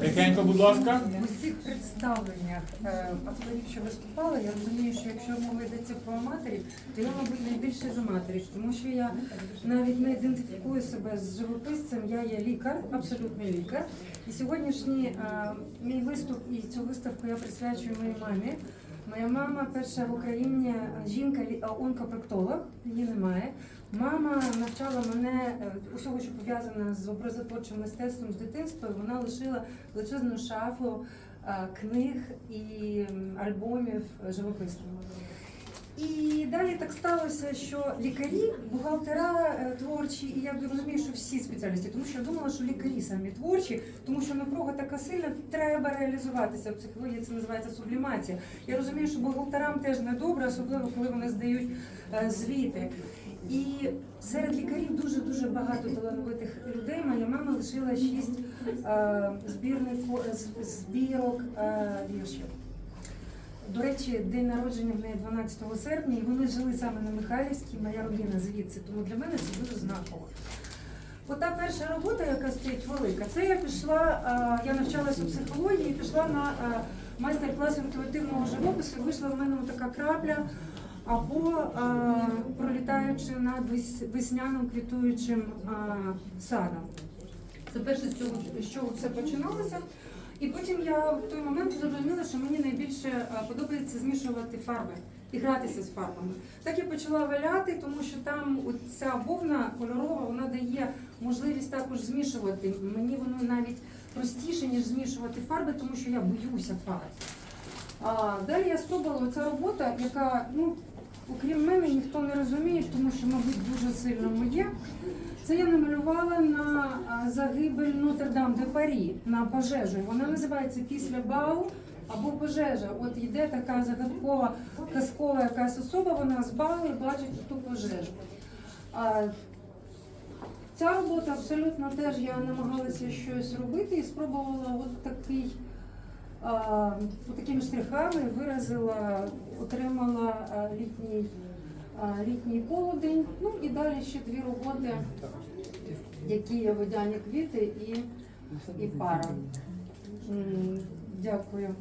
Тихенько, будь ласка. В усіх представленнях е, авторів, що виступали, я розумію, що якщо мова йдеться про аматорів, то я, мабуть, найбільше з аматорів, тому що я навіть не ідентифікую себе з живописцем, я є лікар, абсолютний лікар. І сьогоднішній е, мій виступ і цю виставку я присвячую моїй мамі. Моя мама перша в Україні е, жінка е, онкопроктолог, її немає. Мама навчала мене е, усього, що пов'язане з образотворчим мистецтвом з дитинства. Вона лишила величезну шафу книг і альбомів живописних. І далі так сталося, що лікарі, бухгалтера е, творчі, і я розумію, що всі спеціалісти, тому що я думала, що лікарі самі творчі, тому що напруга така сильна, треба реалізуватися. В психології це називається сублімація. Я розумію, що бухгалтерам теж не добре, особливо коли вони здають е, звіти. І серед лікарів дуже дуже багато талановитих людей. Моя мама лишила шість е, збірнику збірок віршів. До речі, день народження в неї 12 серпня, і вони жили саме на Михайлівській, моя родина звідси, тому для мене це дуже знаково. Ота перша робота, яка стоїть велика, це я пішла, я навчалася у психології, і пішла на майстер-клас інтуїтивного живопису. і Вийшла в мене така крапля, або пролітаючи над весняним квітуючим садом. Це перше, з чого все починалося. І потім я в той момент зрозуміла, що мені найбільше е, подобається змішувати фарби і гратися з фарбами. Так я почала валяти, тому що там ця вовна кольорова вона дає можливість також змішувати. Мені воно навіть простіше, ніж змішувати фарби, тому що я боюся фарб. А далі я спробувала ця робота, яка, ну, окрім мене, ніхто не розуміє, тому що, мабуть, дуже сильно моє. Це я намалювала на загибель Нотр-Дам де Парі на пожежу. Вона називається Після бау або пожежа. От йде така загадкова казкова якась особа, вона з бау і бачить ту пожежу. Ця робота абсолютно теж я намагалася щось робити і спробувала от такий. Такими штрихами виразила, отримала літній, літній полудень. Ну і далі ще дві роботи, які є водяні квіти і, і пара. Дякую.